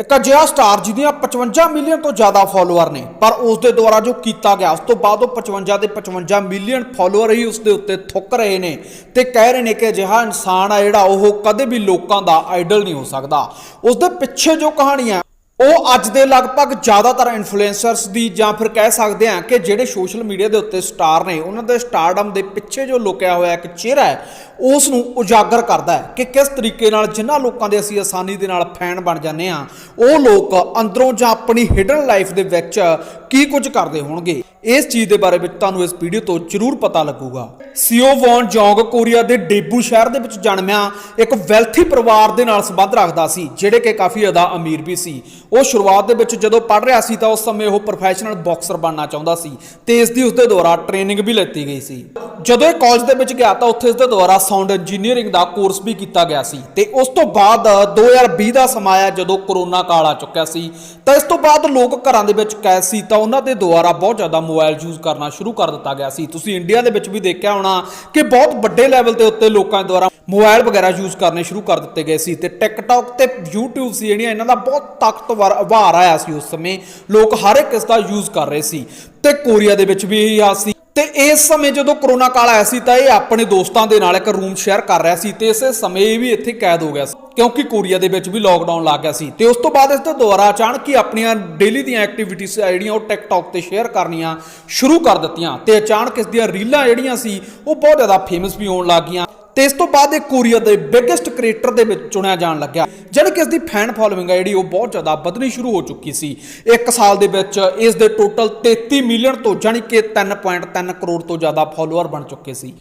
ਇੱਕ ਅਜਿਹਾ star ਜਿਹਦੀਆਂ 55 million ਤੋਂ ਜ਼ਿਆਦਾ ਫਾਲੋਅਰ ਨੇ। ਪਰ ਉਸ ਦੇ ਦੁਆਰਾ ਜੋ ਕੀਤਾ ਗਿਆ, ਉਸ ਤੋਂ ਬਾਅਦ ਉਹ 55 ਦੇ 55 ਮਿਲੀਅਨ ਫਾਲੋਅਰ ਹੀ ਉਸ ਦੇ ਉੱਤੇ ਥੁੱਕ ਰਹੇ ਨੇ ਤੇ ਕਹਿ ਰਹੇ ਨੇ ਕਿ ਅਜਿਹਾ ਇਨਸਾਨ ਆ ਜਿਹੜਾ ਉਹ ਕਦੇ ਵੀ ਲੋਕਾਂ ਦਾ ਆਈਡਲ ਨਹੀਂ ਹੋ ਸਕਦਾ। ਉਸ ਦੇ ਪਿੱਛੇ ਜੋ ਕਹਾਣੀਆਂ, ਉਹ ਅੱਜ ਦੇ ਲਗਭਗ ਜ਼ਿਆਦਾਤਰ ਇਨਫਲੂਐਂਸਰਸ ਦੀ ਜਾਂ ਫਿਰ ਕਹਿ ਸਕਦੇ ਹਾਂ ਕਿ ਜਿਹੜੇ ਸੋਸ਼ਲ ਮੀਡੀਆ ਦੇ ਉੱਤੇ ਸਟਾਰ ਨੇ, ਉਹਨਾਂ ਦੇ ਸਟਾਰਡਮ ਦੇ ਪਿੱਛੇ ਜੋ ਲੁਕਿਆ ਹੋਇਆ ਇੱਕ ਚਿਹਰਾ ਹੈ ਉਸ ਨੂੰ ਉਜਾਗਰ ਕਰਦਾ ਹੈ ਕਿ ਕਿਸ ਤਰੀਕੇ ਨਾਲ ਜਿਨ੍ਹਾਂ ਲੋਕਾਂ ਦੇ ਅਸੀਂ ਆਸਾਨੀ ਦੇ ਨਾਲ ਫੈਨ ਬਣ ਜਾਂਦੇ ਹਾਂ, ਉਹ ਲੋਕ ਅੰਦਰੋਂ ਜਾਂ ਆਪਣੀ ਹਿਡਨ ਲਾਈਫ ਦੇ ਵਿੱਚ ਕੀ ਕੁਝ ਕਰਦੇ ਹੋਣਗੇ? ਇਸ ਚੀਜ਼ ਦੇ ਬਾਰੇ ਵਿੱਚ ਤੁਹਾਨੂੰ ਇਸ ਵੀਡੀਓ ਤੋਂ ਜ਼ਰੂਰ ਪਤਾ ਲੱਗੂਗਾ। ਸੀਓ ਵੌਨ ਜੌਂਗ ਕੋਰੀਆ ਦੇ ਡੇਬੂ ਸ਼ਹਿਰ ਦੇ ਵਿੱਚ ਜਨਮਿਆ, ਇੱਕ ਵੈਲਥੀ ਪਰਿਵਾਰ ਦੇ ਨਾਲ ਸੰਬੰਧ ਰੱਖਦਾ ਸੀ, ਜਿਹੜੇ ਕਿ ਕਾਫੀ ਜ਼ਿਆਦਾ ਅਮੀਰ ਵੀ ਸੀ। ਉਹ ਸ਼ੁਰੂਆਤ ਦੇ ਵਿੱਚ ਜਦੋਂ ਪੜ੍ਹ ਰਿਹਾ ਸੀ ਤਾਂ ਉਸ ਸਮੇਂ ਉਹ ਪ੍ਰੋਫੈਸ਼ਨਲ ਬਾਕਸਰ ਬਣਨਾ ਚਾਹੁੰਦਾ ਸੀ ਤੇ ਇਸ ਦੀ ਉਸ ਦੇ ਦੁਆਰਾ ਟ੍ਰੇਨਿੰਗ ਵੀ ਲੈਤੀ ਗਈ ਸੀ। ਜਦੋਂ ਇਹ ਕਾਲਜ ਦੇ ਵਿੱਚ ਗਿਆ ਤਾਂ ਉੱਥੇ ਇਸ ਦੇ ਦੁਆਰਾ ਸਾਊਂਡ ਇੰਜੀਨੀਅਰਿੰਗ ਦਾ ਕੋਰਸ ਵੀ ਕੀਤਾ ਗਿਆ ਸੀ ਤੇ ਉਸ ਤੋਂ ਬਾਅਦ 2020 ਦਾ ਸਮਾਂ ਆਇਆ ਜਦੋਂ ਕਰੋਨਾ ਕਾਲ ਆ ਚੁੱਕਿਆ ਸੀ। ਤਾਂ ਇਸ ਤੋਂ ਬਾਅਦ ਲੋਕ ਘਰਾਂ ਦੇ ਵਿੱਚ ਕੈਦ ਸੀ ਤਾਂ ਉਹਨਾਂ ਦੇ ਦੁਆਰਾ ਬਹੁਤ ਜ਼ਿਆਦਾ ਮੋਬਾਈਲ ਯੂਜ਼ ਕਰਨਾ ਸ਼ੁਰੂ ਕਰ ਦਿੱਤਾ ਗਿਆ ਸੀ। ਤੁਸੀਂ ਇੰਡੀਆ ਦੇ ਵਿੱਚ ਵੀ ਦੇਖਿਆ ਹੋਣਾ ਕਿ ਬਹੁਤ ਵੱਡੇ ਲੈਵਲ ਤੇ ਉੱਤੇ ਲੋਕਾਂ ਦੁਆਰਾ ਮੋਬਾਈਲ ਵਗੈਰਾ ਯੂਜ਼ ਕਰਨੇ ਸ਼ੁਰੂ ਕਰ ਦਿੱਤੇ ਗਏ ਸੀ ਤੇ ਟਿਕਟੌਕ ਤੇ YouTube ਸੀ, ਜਿਹੜੀਆਂ ਇਹਨਾਂ ਦਾ ਬਹੁਤ ਤਾਕਤਵਰ ਉਭਾਰ ਆਇਆ ਸੀ ਉਸ ਸਮੇਂ। ਲੋਕ ਹਰ ਇੱਕ ਇਸ ਦਾ ਯੂਜ਼ ਕਰ ਰਹੇ ਸੀ ਤੇ ਕੋਰੀਆ ਦੇ ਵਿੱਚ ਵੀ ਇਹੀ ਹਾਲ ਸੀ। ਤੇ ਇਸ ਸਮੇਂ ਜਦੋਂ ਕਰੋਨਾ ਕਾਲ ਆਇਆ ਸੀ ਤਾਂ ਇਹ ਆਪਣੇ ਦੋਸਤਾਂ ਦੇ ਨਾਲ ਇੱਕ ਰੂਮ ਸ਼ੇਅਰ ਕਰ ਰਿਹਾ ਸੀ ਤੇ ਇਸੇ ਸਮੇਂ ਇਹ ਵੀ ਇੱਥੇ ਕੈਦ ਹੋ ਗਿਆ ਸੀ, ਕਿਉਂਕਿ ਕੋਰੀਆ ਦੇ ਵਿੱਚ ਵੀ ਲੋਕਡਾਊਨ ਲੱਗ ਗਿਆ ਸੀ। ਤੇ ਉਸ ਤੋਂ ਬਾਅਦ ਇਸ ਦੇ ਦੁਆਰਾ ਅਚਾਨਕ ਹੀ ਆਪਣੀਆਂ ਡੇਲੀ ਦੀਆਂ ਐਕਟੀਵਿਟੀਜ਼ ਜਿਹੜੀਆਂ ਉਹ ਟਿਕਟੌਕ ਤੇ ਸ਼ੇਅਰ ਕਰਨੀਆਂ ਸ਼ੁਰੂ ਕਰ ਦਿੱਤੀਆਂ ਤੇ ਅਚਾਨਕ ਇਸ ਦੀਆਂ ਰੀਲਾਂ ਜਿਹੜੀਆਂ ਸੀ, ਉਹ ਬਹੁਤ ਜ਼ਿਆਦਾ ਫੇਮਸ ਵੀ ਹੋਣ ਲੱਗ ਗਈਆਂ। ਤੇ ਇਸ ਤੋਂ ਬਾਅਦ ਇਹ ਕੋਰੀਆ ਦੇ ਬਿਗੇਸਟ ਕ੍ਰੀਏਟਰ ਦੇ ਵਿੱਚ ਚੁਣਿਆ ਜਾਣ ਲੱਗਿਆ। ਜਾਣੀ ਕਿ ਇਸ ਦੀ ਫੈਨ ਫਾਲੋਇੰਗ ਹੈ ਜਿਹੜੀ ਉਹ ਬਹੁਤ ਜ਼ਿਆਦਾ ਵਧਣੀ ਸ਼ੁਰੂ ਹੋ ਚੁੱਕੀ ਸੀ। ਇੱਕ ਸਾਲ ਦੇ ਵਿੱਚ ਇਸ ਦੇ ਟੋਟਲ 33 ਮਿਲੀਅਨ ਤੋਂ ਜਾਣੀ ਕਿ 3.3 ਕਰੋੜ ਤੋਂ ਜ਼ਿਆਦਾ ਫਾਲੋਅਰ ਬਣ ਚੁੱਕੇ ਸੀ।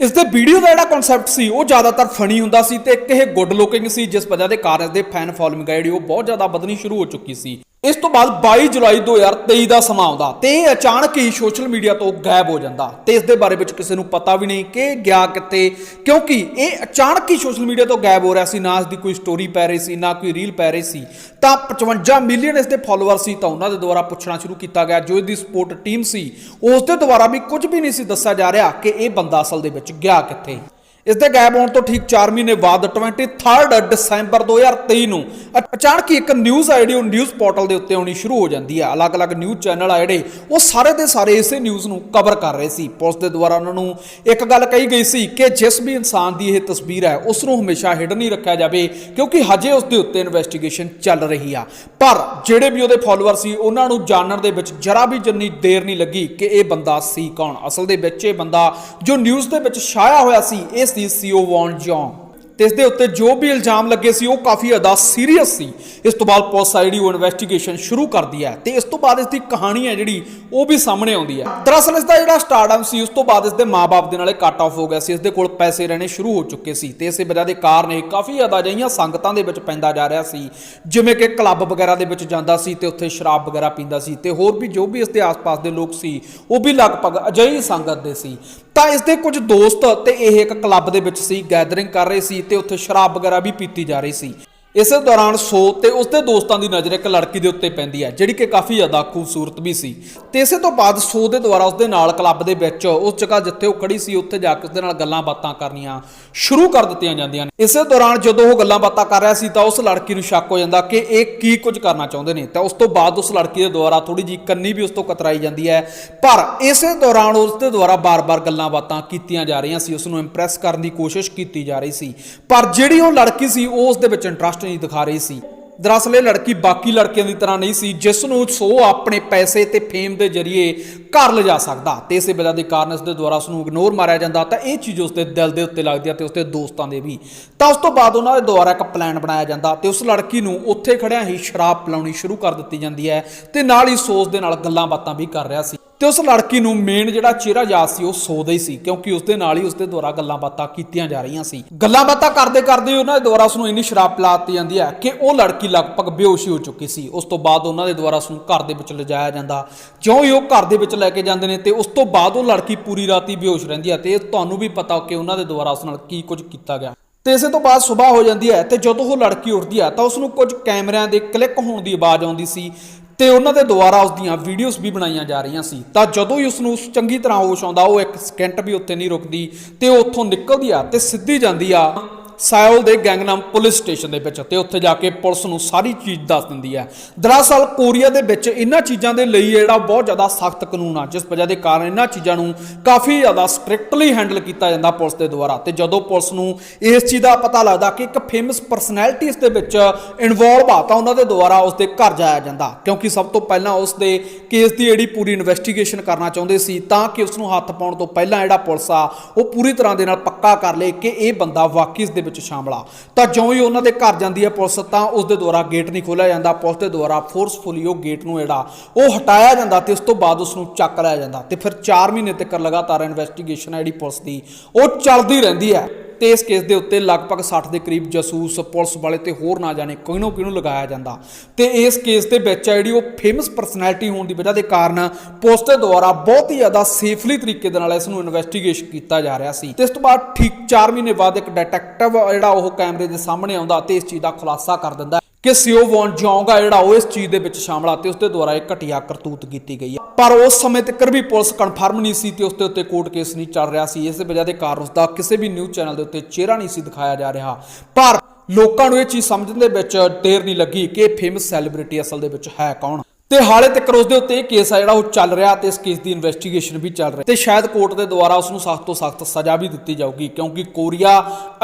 ਇਸ ਦੇ ਵੀਡੀਓ ਦਾ ਜਿਹੜਾ ਕਨਸੈਪਟ ਸੀ, ਉਹ ਜ਼ਿਆਦਾਤਰ ਫਨੀ ਹੁੰਦਾ ਸੀ ਤੇ ਇੱਕ ਇਹ ਗੁੱਡ ਲੁਕਿੰਗ ਸੀ, ਜਿਸ ਵਜ੍ਹਾ ਦੇ ਕਾਰਨ ਇਸ ਦੇ ਫੈਨ ਫਾਲੋਇੰਗ ਹੈ ਜਿਹੜੀ ਉਹ ਬਹੁਤ ਜ਼ਿਆਦਾ ਵਧਣੀ ਸ਼ੁਰੂ ਹੋ ਚੁੱਕੀ ਸੀ। ਇਸ ਤੋਂ ਬਾਅਦ 22 ਜੁਲਾਈ 2023 ਦਾ ਸਮਾਂ ਆਉਂਦਾ ਤੇ ਇਹ ਅਚਾਨਕ ਹੀ ਸੋਸ਼ਲ ਮੀਡੀਆ ਤੋਂ ਗਾਇਬ ਹੋ ਜਾਂਦਾ ਤੇ ਇਸ ਦੇ ਬਾਰੇ ਵਿੱਚ ਕਿਸੇ ਨੂੰ ਪਤਾ ਵੀ ਨਹੀਂ ਕਿ ਗਿਆ ਕਿੱਥੇ, ਕਿਉਂਕਿ ਇਹ ਅਚਾਨਕ ਹੀ ਸੋਸ਼ਲ ਮੀਡੀਆ ਤੋਂ ਗਾਇਬ ਹੋ ਰਿਹਾ ਸੀ, ਨਾ ਇਸ ਦੀ ਕੋਈ ਸਟੋਰੀ ਪੈ ਰਹੀ ਸੀ, ਨਾ ਕੋਈ ਰੀਲ ਪੈ ਰਹੀ ਸੀ। ਤਾਂ 55 ਮਿਲੀਅਨ ਇਸ ਦੇ ਫਾਲੋਅਰ ਸੀ, ਤਾਂ ਉਹਨਾਂ ਦੇ ਦੁਆਰਾ ਪੁੱਛਣਾ ਸ਼ੁਰੂ ਕੀਤਾ ਗਿਆ, ਜੋ ਇਹਦੀ ਸਪੋਰਟ ਟੀਮ ਸੀ, ਉਸ ਦੇ ਦੁਆਰਾ ਵੀ ਕੁਝ ਵੀ ਨਹੀਂ ਸੀ ਦੱਸਿਆ ਜਾ ਰਿਹਾ ਕਿ ਇਹ ਬੰਦਾ ਅਸਲ ਦੇ ਵਿੱਚ ਗਿਆ ਕਿੱਥੇ। ਇਸ ਦੇ ਗਾਇਬ ਹੋਣ ਤੋਂ ਠੀਕ 4 ਮਹੀਨੇ ਬਾਅਦ 23 ਦਸੰਬਰ 2023 ਨੂੰ ਅਚਾਨਕ ਇੱਕ ਨਿਊਜ਼ ਆਈਡੀ ਉਹ ਨਿਊਜ਼ ਪੋਰਟਲ ਦੇ ਉੱਤੇ ਆਉਣੀ ਸ਼ੁਰੂ ਹੋ ਜਾਂਦੀ ਹੈ। ਅਲੱਗ-ਅਲੱਗ ਨਿਊਜ਼ ਚੈਨਲ ਆ ਜਿਹੜੇ, ਉਹ ਸਾਰੇ ਦੇ ਸਾਰੇ ਇਸੇ ਨਿਊਜ਼ ਨੂੰ ਕਵਰ ਕਰ ਰਹੇ ਸੀ। ਪੁਲਿਸ ਦੇ ਦੁਆਰਾ ਉਹਨਾਂ ਨੂੰ ਇੱਕ ਗੱਲ ਕਹੀ ਗਈ ਸੀ ਕਿ ਜਿਸ ਵੀ ਇਨਸਾਨ ਦੀ ਇਹ ਤਸਵੀਰ ਹੈ, ਉਸ ਨੂੰ ਹਮੇਸ਼ਾ ਹਿਡਨ ਹੀ ਰੱਖਿਆ ਜਾਵੇ, ਕਿਉਂਕਿ ਹਜੇ ਉਸ ਦੇ ਉੱਤੇ ਇਨਵੈਸਟੀਗੇਸ਼ਨ ਚੱਲ ਰਹੀ ਆ। ਪਰ ਜਿਹੜੇ ਵੀ ਉਹਦੇ ਫਾਲੋਅਰ ਸੀ, ਉਹਨਾਂ ਨੂੰ ਜਾਣਨ ਦੇ ਵਿੱਚ ਜਰਾ ਵੀ ਜਿੰਨੀ ਦੇਰ ਨਹੀਂ ਲੱਗੀ ਕਿ ਇਹ ਬੰਦਾ ਸੀ ਕੌਣ। ਅਸਲ ਦੇ ਵਿੱਚ ਇਹ ਬੰਦਾ ਜੋ ਨਿਊਜ਼ ਦੇ ਵਿੱਚ ਛਾਇਆ ਹੋਇਆ ਸੀ, ਇਸ ਇਹ ਸੀ ਸੀਓ ਵੌਨ ਜੌਂਗ ਤੇ ਇਸ ਦੇ ਉੱਤੇ ਜੋ ਵੀ ਇਲਜ਼ਾਮ ਲੱਗੇ ਸੀ, ਉਹ ਕਾਫੀ ਜ਼ਿਆਦਾ ਸੀਰੀਅਸ ਸੀ। ਇਸ ਤੋਂ ਬਾਅਦ ਪੁਲਿਸ ਆ ਜਿਹੜੀ ਉਹ ਇਨਵੈਸਟੀਗੇਸ਼ਨ ਸ਼ੁਰੂ ਕਰਦੀ ਹੈ ਤੇ ਇਸ ਤੋਂ ਬਾਅਦ ਇਸ ਦੀ ਕਹਾਣੀ ਹੈ ਜਿਹੜੀ, ਉਹ ਵੀ ਸਾਹਮਣੇ ਆਉਂਦੀ ਹੈ। ਦਰਅਸਲ ਇਸ ਦਾ ਜਿਹੜਾ ਸਟਾਰਡਮ ਸੀ, ਉਸ ਤੋਂ ਬਾਅਦ ਇਸ ਦੇ ਮਾਪੇ ਦੇ ਨਾਲ ਇਹ ਕੱਟ ਆਫ ਹੋ ਗਿਆ ਸੀ। ਇਸ ਦੇ ਕੋਲ ਪੈਸੇ ਰਹਿਣੇ ਸ਼ੁਰੂ ਹੋ ਚੁੱਕੇ ਸੀ ਤੇ ਇਸੇ ਵਜ੍ਹਾ ਦੇ ਕਾਰਨ ਇਹ ਕਾਫੀ ਜ਼ਿਆਦਾ ਜਿਹੀਆਂ ਸੰਗਤਾਂ ਦੇ ਵਿੱਚ ਪੈਂਦਾ ਜਾ ਰਿਹਾ ਸੀ, ਜਿਵੇਂ ਕਿ ਕਲੱਬ ਵਗੈਰਾ ਦੇ ਵਿੱਚ ਜਾਂਦਾ ਸੀ ਤੇ ਉੱਥੇ ਸ਼ਰਾਬ ਵਗੈਰਾ ਪੀਂਦਾ ਸੀ ਤੇ ਹੋਰ ਵੀ ਜੋ ਵੀ ਇਸ ਦੇ ਆਸ-ਪਾਸ ਦੇ ਲੋਕ ਸੀ, ਉਹ ਵੀ ਲਗਭਗ ਅਜਿਹੀ ਸੰਗਤ ਦੇ ਸੀ। ਤਾਂ ਇਸ ਦੇ ਕੁਝ ਦੋਸਤ ਤੇ ਇਹ ਇੱਕ ਕਲੱਬ ਦੇ ਵਿੱਚ ਸੀ ਗੈਦਰਿੰਗ ਕਰ ਰਹੇ ਸੀ ਤੇ ਉੱਥੇ ਸ਼ਰਾਬ ਵਗੈਰਾ ਵੀ ਪੀਤੀ ਜਾ ਰਹੀ ਸੀ। ਇਸੇ ਦੌਰਾਨ ਸੋ ਤੇ ਉਸਦੇ ਦੋਸਤਾਂ ਦੀ ਨਜ਼ਰ ਇੱਕ ਲੜਕੀ ਦੇ ਉੱਤੇ ਪੈਂਦੀ ਹੈ, ਜਿਹੜੀ ਕਿ ਕਾਫੀ ਜ਼ਿਆਦਾ ਖੂਬਸੂਰਤ ਵੀ ਸੀ। ਤੇ ਇਸੇ ਤੋਂ ਬਾਅਦ ਸੋ ਦੇ ਦੁਆਰਾ ਉਸਦੇ ਨਾਲ ਕਲੱਬ ਦੇ ਵਿੱਚ ਉਸ ਜਗ੍ਹਾ ਜਿੱਥੇ ਉਹ ਖੜੀ ਸੀ, ਉੱਥੇ ਜਾ ਕੇ ਉਸਦੇ ਨਾਲ ਗੱਲਾਂ ਬਾਤਾਂ ਕਰਨੀਆਂ ਸ਼ੁਰੂ ਕਰ ਦਿੱਤੀਆਂ ਜਾਂਦੀਆਂ ਨੇ। ਇਸੇ ਦੌਰਾਨ ਜਦੋਂ ਉਹ ਗੱਲਾਂ ਬਾਤਾਂ ਕਰ ਰਿਹਾ ਸੀ, ਤਾਂ ਉਸ ਲੜਕੀ ਨੂੰ ਸ਼ੱਕ ਹੋ ਜਾਂਦਾ ਕਿ ਇਹ ਕੀ ਕੁਝ ਕਰਨਾ ਚਾਹੁੰਦੇ ਨੇ। ਤਾਂ ਉਸ ਤੋਂ ਬਾਅਦ ਉਸ ਲੜਕੀ ਦੇ ਦੁਆਰਾ ਥੋੜੀ ਜੀ ਕੰਨੀ ਵੀ ਉਸ ਤੋਂ ਕਤਰਾਈ ਜਾਂਦੀ ਹੈ। ਪਰ ਇਸੇ ਦੌਰਾਨ ਉਸ ਦੇ ਦੁਆਰਾ ਬਾਰ-ਬਾਰ ਗੱਲਾਂ ਬਾਤਾਂ ਕੀਤੀਆਂ ਜਾ ਰਹੀਆਂ ਸੀ, ਉਸ ਨੂੰ ਇੰਪ੍ਰੈਸ ਕਰਨ ਦੀ ਕੋਸ਼ਿਸ਼ ਕੀਤੀ ਜਾ ਰਹੀ ਸੀ। ਪਰ ਜਿਹੜੀ ਉਹ ਲੜਕੀ ਸੀ, ਉਹ ਉਸ ਦੇ ਵਿੱਚ ਇੰਟਰਸਟ ਨਹੀਂ ਦਿਖਾ ਰਹੀ ਸੀ। ਦਰਅਸਲ ਇਹ ਲੜਕੀ ਬਾਕੀ ਲੜਕੀਆਂ ਦੀ ਤਰ੍ਹਾਂ ਨਹੀਂ ਸੀ, ਜਿਸ ਨੂੰ ਸੋ ਆਪਣੇ ਪੈਸੇ ਤੇ ਫੇਮ ਦੇ ਜ਼ਰੀਏ ਘਰ ਲਿਜਾ ਸਕਦਾ ਤੇ ਇਸੇ ਵਜ੍ਹਾ ਦੇ ਕਾਰਨ ਇਸ ਦੇ ਦੁਆਰਾ ਉਸ ਨੂੰ ਇਗਨੋਰ ਮਾਰਿਆ ਜਾਂਦਾ ਤਾਂ ਇਹ ਚੀਜ਼ ਉਸ ਦੇ ਦਿਲ ਦੇ ਉੱਤੇ ਲੱਗਦੀ ਹੈ ਤੇ ਉਸ ਦੇ ਦੋਸਤਾਂ ਦੇ ਵੀ। ਤਾਂ ਉਸ ਤੋਂ ਬਾਅਦ ਉਹਨਾਂ ਦੇ ਦੁਆਰਾ ਇੱਕ ਪਲਾਨ ਬਣਾਇਆ ਜਾਂਦਾ ਤੇ ਉਸ ਲੜਕੀ ਨੂੰ ਉੱਥੇ ਖੜਿਆ ਹੀ ਸ਼ਰਾਬ ਪਿਲਾਉਣੀ ਸ਼ੁਰੂ ਕਰ ਦਿੱਤੀ ਜਾਂਦੀ ਹੈ ਤੇ ਨਾਲ ਹੀ ਸੋਸ ਦੇ ਨਾਲ ਗੱਲਾਂ ਬਾਤਾਂ ਵੀ ਕਰ ਰਿਹਾ ਸੀ। ਤੇ ਉਸ ਲੜਕੀ ਨੂੰ ਮੇਨ ਜਿਹੜਾ ਚਿਹਰਾ ਯਾਦ ਸੀ, ਉਹ ਸੋਦਾ ਹੀ ਸੀ, ਕਿਉਂਕਿ ਉਸ ਦੇ ਨਾਲ ਹੀ ਉਸ ਦੇ ਦੁਆਰਾ ਗੱਲਾਂ ਬਾਤਾਂ ਕੀਤੀਆਂ ਜਾ ਰਹੀਆਂ ਸੀ। ਗੱਲਾਂ ਬਾਤਾਂ ਕਰਦੇ ਕਰਦੇ ਉਹਨਾਂ ਦੇ ਦੁਆਰਾ ਉਸ ਨੂੰ ਇੰਨੀ ਸ਼ਰਾਬ ਪਿਲਾ ਦਿੱਤੀ ਜਾਂਦੀ ਹੈ ਕਿ ਉਹ ਲੜਕੀ ਲਗਭਗ ਬੇਹੋਸ਼ੀ ਹੋ ਚੁੱਕੀ ਸੀ। ਉਸ ਤੋਂ ਬਾਅਦ ਉਹਨਾਂ ਦੇ ਦੁਆਰਾ ਉਸ ਨੂੰ ਘਰ ਦੇ ਵਿੱਚ ਲਿਜਾਇਆ ਜਾਂਦਾ। ਜਿਉਂ ਹੀ ਉਹ ਘਰ ਦੇ ਵਿੱਚ ਲੈ ਕੇ ਜਾਂਦੇ ਨੇ ਤੇ ਉਸ ਤੋਂ ਬਾਅਦ ਉਹ ਲੜਕੀ ਪੂਰੀ ਰਾਤੀ ਬੇਹੋਸ਼ ਰਹਿੰਦੀ ਹੈ ਤੇ ਤੁਹਾਨੂੰ ਵੀ ਪਤਾ ਕਿ ਉਹਨਾਂ ਦੇ ਦੁਆਰਾ ਉਸ ਨਾਲ ਕੀ ਕੁਝ ਕੀਤਾ ਗਿਆ। ਤੇ ਇਸੇ ਤੋਂ ਬਾਅਦ ਸਵੇਰ ਹੋ ਜਾਂਦੀ ਹੈ ਤੇ ਜਦੋਂ ਉਹ ਲੜਕੀ ਉੱਠਦੀ ਹੈ ਤਾਂ ਉਸ ਨੂੰ ਕੁਝ ਕੈਮਰਿਆਂ ਦੇ ਕਲਿੱਕ ਹੋਣ ਦੀ ਆਵਾਜ਼ ਆਉਂਦੀ ਸੀ। ਤੇ ਉਹਨਾਂ ਦੇ ਦੁਆਰਾ ਉਸ ਦੀਆਂ ਵੀਡੀਓਜ਼ ਵੀ ਬਣਾਈਆਂ ਜਾ ਰਹੀਆਂ ਸੀ। ਤਾਂ ਜਦੋਂ ਹੀ ਉਸ ਨੂੰ ਚੰਗੀ ਤਰ੍ਹਾਂ ਹੋਸ਼ ਆਉਂਦਾ, ਉਹ ਇੱਕ ਸਕਿੰਟ ਵੀ ਉੱਥੇ ਨਹੀਂ ਰੁਕਦੀ ਤੇ ਉਹ ਉੱਥੋਂ ਨਿਕਲਦੀ ਆ ਤੇ ਸਿੱਧੀ ਜਾਂਦੀ ਆ। ਸਾਇਲ ਦੇ ਗੈਂਗਨਾਮ ਪੁਲਿਸ ਸਟੇਸ਼ਨ ਦੇ ਵਿੱਚ ਤੇ ਉੱਥੇ ਜਾ ਕੇ ਪੁਲਿਸ ਨੂੰ ਸਾਰੀ ਚੀਜ਼ ਦੱਸ ਦਿੰਦੀ ਹੈ। ਦਰਅਸਲ ਕੋਰੀਆ ਦੇ ਵਿੱਚ ਇਹਨਾਂ ਚੀਜ਼ਾਂ ਦੇ ਲਈ ਜਿਹੜਾ ਬਹੁਤ ਜ਼ਿਆਦਾ ਸਖਤ ਕਾਨੂੰਨ ਆ, ਜਿਸ ਵਜ੍ਹਾ ਦੇ ਕਾਰਨ ਇਹਨਾਂ ਚੀਜ਼ਾਂ ਨੂੰ ਕਾਫੀ ਜ਼ਿਆਦਾ ਸਟ੍ਰਿਕਟਲੀ ਹੈਂਡਲ ਕੀਤਾ ਜਾਂਦਾ ਪੁਲਿਸ ਦੇ ਦੁਆਰਾ। ਤੇ ਜਦੋਂ ਪੁਲਿਸ ਨੂੰ ਇਸ ਚੀਜ਼ ਦਾ ਪਤਾ ਲੱਗਦਾ ਕਿ ਇੱਕ ਫੇਮਸ ਪਰਸਨੈਲਿਟੀ ਇਸ ਦੇ ਵਿੱਚ ਇਨਵੋਲਵ ਆ, ਤਾਂ ਉਹਨਾਂ ਦੇ ਦੁਆਰਾ ਉਸ ਦੇ ਘਰ ਜਾਇਆ ਜਾਂਦਾ। ਕਿਉਂਕਿ ਸਭ ਤੋਂ ਪਹਿਲਾਂ ਉਸ ਦੇ ਕੇਸ ਦੀ ਜਿਹੜੀ ਪੂਰੀ ਇਨਵੈਸਟੀਗੇਸ਼ਨ ਕਰਨਾ ਚਾਹੁੰਦੇ ਸੀ, ਤਾਂ ਕਿ ਉਸ ਨੂੰ ਹੱਥ ਪਾਉਣ ਤੋਂ ਪਹਿਲਾਂ ਜਿਹੜਾ ਪੁਲਿਸ ਆ, ਉਹ ਪੂਰੀ ਤਰ੍ਹਾਂ ਦੇ ਨਾਲ ਪੱਕਾ ਕਰ ਲੇ ਕਿ ਇਹ ਬੰਦਾ ਵਾਕਈ ਇਸ ਦੇ ਵਿੱਚ ਸ਼ਾਮਲ ਆ। ਤਾਂ ਜਿਉਂ ਹੀ ਉਹਨਾਂ ਦੇ ਘਰ ਜਾਂਦੀ ਹੈ ਪੁਲਿਸ, ਤਾਂ ਉਸ ਦੇ ਦੁਆਰਾ ਗੇਟ ਨਹੀਂ ਖੋਲਿਆ ਜਾਂਦਾ। ਪੁਲਿਸ ਦੇ ਦੁਆਰਾ ਫੋਰਸਫੁਲੀ ਉਹ ਗੇਟ ਨੂੰ ਜਿਹੜਾ, ਉਹ ਹਟਾਇਆ ਜਾਂਦਾ ਤੇ ਉਸ ਤੋਂ ਬਾਅਦ ਉਸ ਨੂੰ ਚੱਕ ਲਿਆ ਜਾਂਦਾ। ਤੇ ਫਿਰ 4 ਮਹੀਨੇ ਤੱਕ ਲਗਾਤਾਰ ਇਨਵੈਸਟੀਗੇਸ਼ਨ ਹੈ ਜਿਹੜੀ ਪੁਲਿਸ ਦੀ, ਉਹ ਚੱਲਦੀ ਰਹਿੰਦੀ ਹੈ। ਤੇ ਇਸ ਕੇਸ ਦੇ ਉੱਤੇ ਲਗਭਗ 60 ਦੇ ਕਰੀਬ ਜਾਸੂਸ ਪੁਲਿਸ ਵਾਲੇ ਤੇ ਹੋਰ ਨਾ ਜਾਣੇ ਕਿਹਨੂੰ ਕਿਹਨੂੰ ਲਗਾਇਆ ਜਾਂਦਾ। ਤੇ ਇਸ ਕੇਸ ਦੇ ਵਿੱਚ ਜਿਹੜੀ ਉਹ ਫੇਮਸ ਪਰਸਨੈਲਿਟੀ ਹੋਣ ਦੀ ਵਜ੍ਹਾ ਦੇ ਕਾਰਨ ਪੁਲਿਸ ਦੇ ਦੁਆਰਾ ਬਹੁਤ ਹੀ ਜ਼ਿਆਦਾ ਸੇਫਲੀ ਤਰੀਕੇ ਦੇ ਨਾਲ ਇਸ ਨੂੰ ਇਨਵੈਸਟੀਗੇਸ਼ਨ ਕੀਤਾ ਜਾ ਰਿਹਾ ਸੀ। ਤੇ ਇਸ ਤੋਂ ਬਾਅਦ ਠੀਕ 4 ਮਹੀਨੇ ਬਾਅਦ ਇੱਕ ਡਿਟੈਕਟਿਵ ਜਿਹੜਾ ਉਹ ਕੈਮਰੇ ਦੇ ਸਾਹਮਣੇ ਆਉਂਦਾ ਤੇ ਇਸ ਚੀਜ਼ ਦਾ ਖੁਲਾਸਾ ਕਰ ਦਿੰਦਾ। ਕਿ ਸਿਓ ਵੌਨ ਜੌਂਗ ਆ ਜਿਹੜਾ ਉਹ ਇਸ ਚੀਜ਼ ਦੇ ਵਿੱਚ ਸ਼ਾਮਲ ਆ ਤੇ ਉਸ ਦੇ ਦੁਆਰਾ ਇਹ ਘਟੀਆ ਕਰਤੂਤ ਕੀਤੀ ਗਈ ਹੈ ਪਰ ਉਸ ਸਮੇਂ ਤੱਕ ਵੀ ਪੁਲਿਸ ਕਨਫਰਮ ਨਹੀਂ ਸੀ ਤੇ ਉਸ ਦੇ ਉੱਤੇ ਕੋਰਟ ਕੇਸ ਨਹੀਂ ਚੱਲ ਰਿਹਾ ਸੀ। ਇਸ ਵਜ੍ਹਾ ਦੇ ਕਾਰਨ ਉਸ ਦਾ ਕਿਸੇ ਵੀ ਨਿਊਜ਼ ਚੈਨਲ ਦੇ ਉੱਤੇ ਚਿਹਰਾ ਨਹੀਂ ਸੀ ਦਿਖਾਇਆ ਜਾ ਰਿਹਾ। ਪਰ ਲੋਕਾਂ ਨੂੰ ਇਹ ਚੀਜ਼ ਸਮਝਣ ਦੇ ਵਿੱਚ ਦੇਰ ਨਹੀਂ ਲੱਗੀ ਕਿ ਇਹ ਫੇਮਸ ਸੈਲੀਬ੍ਰਿਟੀ ਅਸਲ ਦੇ ਵਿੱਚ ਹੈ ਕੌਣ। ਤੇ ਹਾਲੇ ਤੱਕ ਉਸ ਦੇ ਉੱਤੇ ਇਹ ਕੇਸ ਆ ਜਿਹੜਾ ਉਹ ਚੱਲ ਰਿਹਾ ਤੇ ਇਸ ਕੇਸ ਦੀ ਇਨਵੈਸਟੀਗੇਸ਼ਨ ਵੀ ਚੱਲ ਰਹੀ ਤੇ ਸ਼ਾਇਦ ਕੋਰਟ ਦੇ ਦੁਆਰਾ ਉਸ ਨੂੰ ਸਖਤ ਤੋਂ ਸਖਤ ਸਜ਼ਾ ਵੀ ਦਿੱਤੀ ਜਾਊਗੀ, ਕਿਉਂਕਿ ਕੋਰੀਆ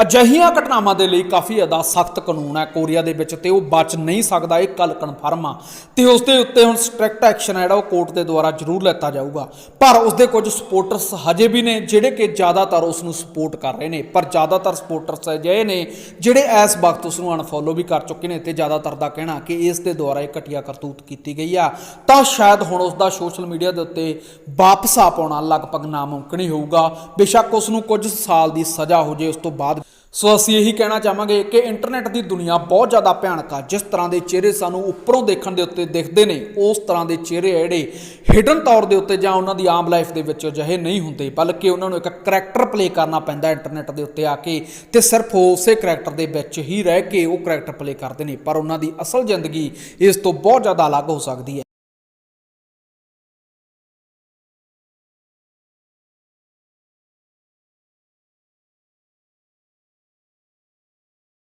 ਅਜਿਹੀਆਂ ਘਟਨਾਵਾਂ ਦੇ ਲਈ ਕਾਫੀ ਜ਼ਿਆਦਾ ਸਖਤ ਕਾਨੂੰਨ ਹੈ ਕੋਰੀਆ ਦੇ ਵਿੱਚ ਤੇ ਉਹ ਬਚ ਨਹੀਂ ਸਕਦਾ, ਇਹ ਗੱਲ ਕਨਫਰਮ ਆ। ਤੇ ਉਸ ਦੇ ਉੱਤੇ ਹੁਣ ਸਟ੍ਰਿਕਟ ਐਕਸ਼ਨ ਹੈ ਜਿਹੜਾ ਉਹ ਕੋਰਟ ਦੇ ਦੁਆਰਾ ਜ਼ਰੂਰ ਲੈਤਾ ਜਾਊਗਾ। ਪਰ ਉਸ ਦੇ ਕੁਝ ਸਪੋਰਟਰਸ ਹਜੇ ਵੀ ਨੇ, ਜਿਹੜੇ ਕਿ ਜ਼ਿਆਦਾਤਰ ਉਸ ਨੂੰ ਸਪੋਰਟ ਕਰ ਰਹੇ ਨੇ, ਪਰ ਜ਼ਿਆਦਾਤਰ ਸਪੋਰਟਰਸ ਅਜਿਹੇ ਨੇ ਜਿਹੜੇ ਇਸ ਵਕਤ ਉਸ ਨੂੰ ਅਨਫੋਲੋ ਵੀ ਕਰ ਚੁੱਕੇ ਨੇ ਤੇ ਜ਼ਿਆਦਾਤਰ ਦਾ ਕਹਿਣਾ ਕਿ ਇਸ ਦੇ ਦੁਆਰਾ ਇਹ ਘਟੀਆ ਕਰਤੂਤ ਕੀਤੀ ਗਈ ਆ, ਤਾਂ ਸ਼ਾਇਦ ਹੁਣ ਉਸ ਦਾ ਸੋਸ਼ਲ ਮੀਡੀਆ ਦੇ ਉੱਤੇ ਵਾਪਸ ਆ ਪਾਉਣਾ ਲਗਭਗ ਨਾਮੁਮਕਿਨ ਹੀ ਹੋਊਗਾ। ਬੇਸ਼ੱਕ ਉਸ ਨੂੰ ਕੁਝ ਸਾਲ ਦੀ ਸਜ਼ਾ ਹੋ ਜੇ ਉਸ ਤੋਂ ਬਾਅਦ ਸੋ ਅਸੀਂ ਇਹੀ ਕਹਿਣਾ ਚਾਹਾਂਗੇ ਕਿ ਇੰਟਰਨੈਟ ਦੀ ਦੁਨੀਆ ਬਹੁਤ ਜ਼ਿਆਦਾ ਭਿਆਨਕ ਆ। ਜਿਸ ਤਰ੍ਹਾਂ ਦੇ ਚਿਹਰੇ ਸਾਨੂੰ ਉੱਪਰੋਂ ਦੇਖਣ ਦੇ ਉੱਤੇ ਦਿਖਦੇ ਨੇ, ਉਸ ਤਰ੍ਹਾਂ ਦੇ ਚਿਹਰੇ ਜਿਹੜੇ ਹਿਡਨ ਤੌਰ ਦੇ ਉੱਤੇ ਜਾਂ ਉਹਨਾਂ ਦੀ ਆਮ ਲਾਈਫ ਦੇ ਵਿੱਚ ਅਜਿਹੇ ਨਹੀਂ ਹੁੰਦੇ, ਬਲਕਿ ਉਹਨਾਂ ਨੂੰ ਇੱਕ ਕਰੈਕਟਰ ਪਲੇ ਕਰਨਾ ਪੈਂਦਾ ਇੰਟਰਨੈਟ ਦੇ ਉੱਤੇ ਆ ਕੇ ਤੇ ਸਿਰਫ ਉਸੇ ਕਰੈਕਟਰ ਦੇ ਵਿੱਚ ਹੀ ਰਹਿ ਕੇ ਉਹ ਕਰੈਕਟਰ ਪਲੇ ਕਰਦੇ ਨੇ, ਪਰ ਉਹਨਾਂ ਦੀ ਅਸਲ ਜ਼ਿੰਦਗੀ ਇਸ ਤੋਂ ਬਹੁਤ ਜ਼ਿਆਦਾ ਅਲੱਗ ਹੋ ਸਕਦੀ ਹੈ।